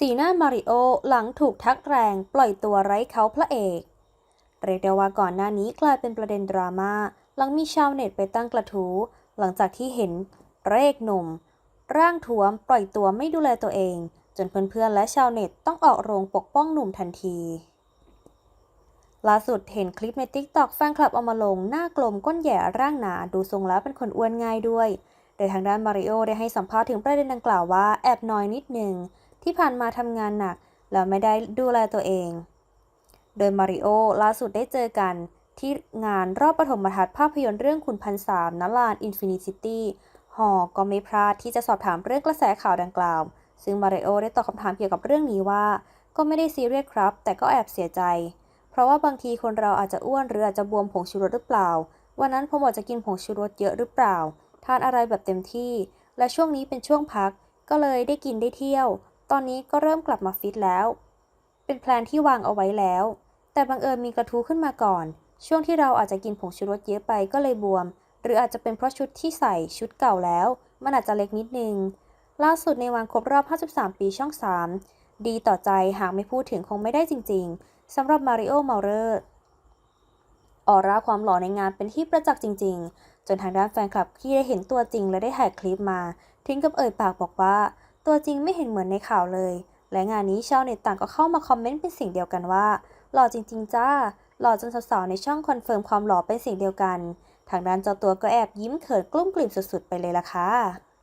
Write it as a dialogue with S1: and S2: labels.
S1: สีหน้ามาริโอหลังถูกทักแรงปล่อยตัวไร้เขาพระเอก เรียกได้ว่าก่อนหน้านี้กลายเป็นประเด็นดราม่าหลังมีชาวเน็ตไปตั้งกระทู้หลังจากที่เห็นพรกหนุ่ม ร่างท้วมปล่อยตัวไม่ดูแลตัวเอง จนเพื่อนๆและชาวเน็ตต้องออกโรงปกป้องหนุ่มทันทีล่าสุดเห็นคลิปใน t ิ k t o k แฟนคลับเอามาลงหน้ากลมก้นแย่ร่างหนาดูทรงแล้วเป็นคนอ้วนง่ายด้วย โดยทางด้านมาริโอได้ให้สัมภาษณ์ถึงประเด็นดังกล่าวว่าแอบน้อยนิดนึง ที่ผ่านมาทำงานหนัก แล้วไม่ได้ดูแลตัวเอง โดยมาริโอล่าสุดได้เจอกันที่งานรอบปฐมทัศน์ภาพยนตร์เรื่องคุณพันสามนลานอินฟินิตี้หอก็ไม่พลาดที่จะสอบถามเรื่องกระแสข่าวดังกล่าว ซึ่งมาริโอได้ตอบคำถามเกี่ยวกับเรื่องนี้ว่า ก็ไม่ได้ซีเรียสครับ แต่ก็แอบเสียใจ เพราะว่าบางทีคนเราอาจจะอ้วนหรืออาจจะบวมผงชูรสหรือเปล่า วันนั้นผมอาจจะกินผงชูรสเยอะหรือเปล่า ทานอะไรแบบเต็มที่ และช่วงนี้เป็นช่วงพัก ก็เลยได้กินได้เที่ยว ตอนนี้ก็เริ่มกลับมาฟิตแล้ว เป็นแพลนที่วางเอาไว้แล้ว แต่บังเอิญมีกระทู้ขึ้นมาก่อน ช่วงที่เราอาจจะกินผงชูรสเยอะไปก็เลยบวม หรืออาจจะเป็นเพราะชุดที่ใส่ชุดเก่าแล้ว มันอาจจะเล็กนิดนึง ล่าสุดในวันครบรอบ 53 ปีช่อง 3 ดีต่อใจหากไม่พูดถึงคงไม่ได้จริง ๆสำหรับมาริโอมาเรอร์ออร่าความหล่อในงานเป็นที่ประจักษ์จริง ๆ จนทางด้านแฟนคลับที่ได้เห็นตัวจริงและได้ถ่ายคลิปมาถึงกับเอ่ยปากบอกว่า ตัวจริงไม่เห็นเหมือนในข่าวเลย และงานนี้ชาวเน็ตต่างก็เข้ามาคอมเมนต์เป็นสิ่งเดียวกันว่า หล่อจริง ๆ จ้า หล่อจนสาวๆในช่องคอนเฟิร์มความหล่อเป็นสิ่งเดียวกัน ทางด้านเจ้าตัวก็แอบยิ้มเขินกลุ้มกลิ่มสุดๆไปเลยล่ะค่ะ